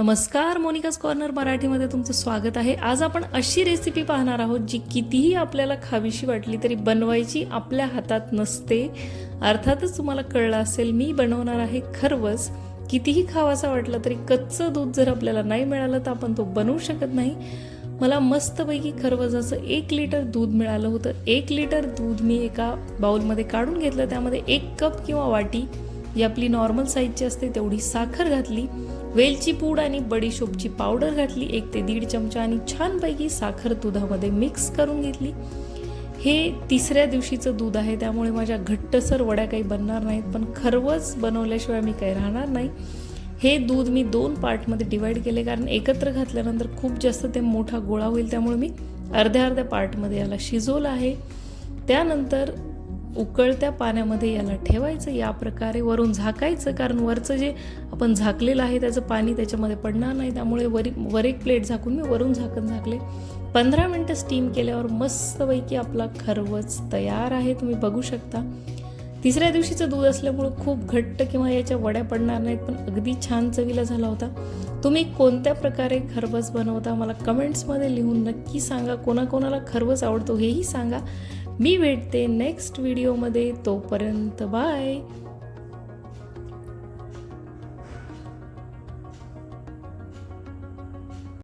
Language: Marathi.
नमस्कार मोनिकाज कॉर्नर मराठीमध्ये तुमचं स्वागत आहे. आज आपण अशी रेसिपी पाहणार आहोत जी कितीही आपल्याला खावीशी वाटली तरी बनवायची आपल्या हातात नसते. अर्थातच तुम्हाला कळलं असेल मी बनवणार आहे खरवस. कितीही खावासा वाटला तरी कच्चं दूध जर आपल्याला नाही मिळालं तर आपण तो बनवू शकत नाही. मला मस्तपैकी खरवजाचं एक लिटर दूध मिळालं होतं. एक लिटर दूध मी एका बाउलमध्ये काढून घेतलं. त्यामध्ये एक कप किंवा वाटी जी आपली नॉर्मल साईजची असते तेवढी साखर घातली वेलची पूड आणि बडीशोपची पावडर घातली एक ते दीड चमचा आणि छानपैकी साखर दुधामध्ये मिक्स करून घेतली. हे तिसऱ्या दिवशीचं दूध आहे त्यामुळे माझ्या घट्टसर वड्या काही बनणार नाहीत पण खरवच बनवल्याशिवाय मी काही राहणार नाही. हे दूध मी दोन पार्टमध्ये डिवाईड केले कारण एकत्र घातल्यानंतर खूप जास्त ते मोठा गोळा होईल त्यामुळे मी अर्ध्या अर्ध्या पार्टमध्ये याला शिजवलं आहे. त्यानंतर उकळत्या पाण्यामध्ये याला ठेवायचं या प्रकारे वरून झाकायचं कारण वरचं जे आपण झाकलेलं आहे त्याचं पाणी त्याच्यामध्ये पडणार नाही. त्यामुळे वरी वर एक प्लेट झाकून मी वरून झाकण झाकले. पंधरा मिनटं स्टीम केल्यावर मस्तपैकी आपला खरवच तयार आहे. तुम्ही बघू शकता. तिसऱ्या दिवशीचं दूध असल्यामुळं खूप घट्ट किंवा याच्या वड्या पडणार नाहीत पण अगदी छान चवीला झाला होता. तुम्ही कोणत्या प्रकारे खरवस बनवता मला कमेंट्समध्ये लिहून नक्की सांगा. कोणाकोणाला खरवस आवडतो हेही सांगा. मी भेटते नेक्स्ट व्हिडिओमध्ये तोपर्यंत बाय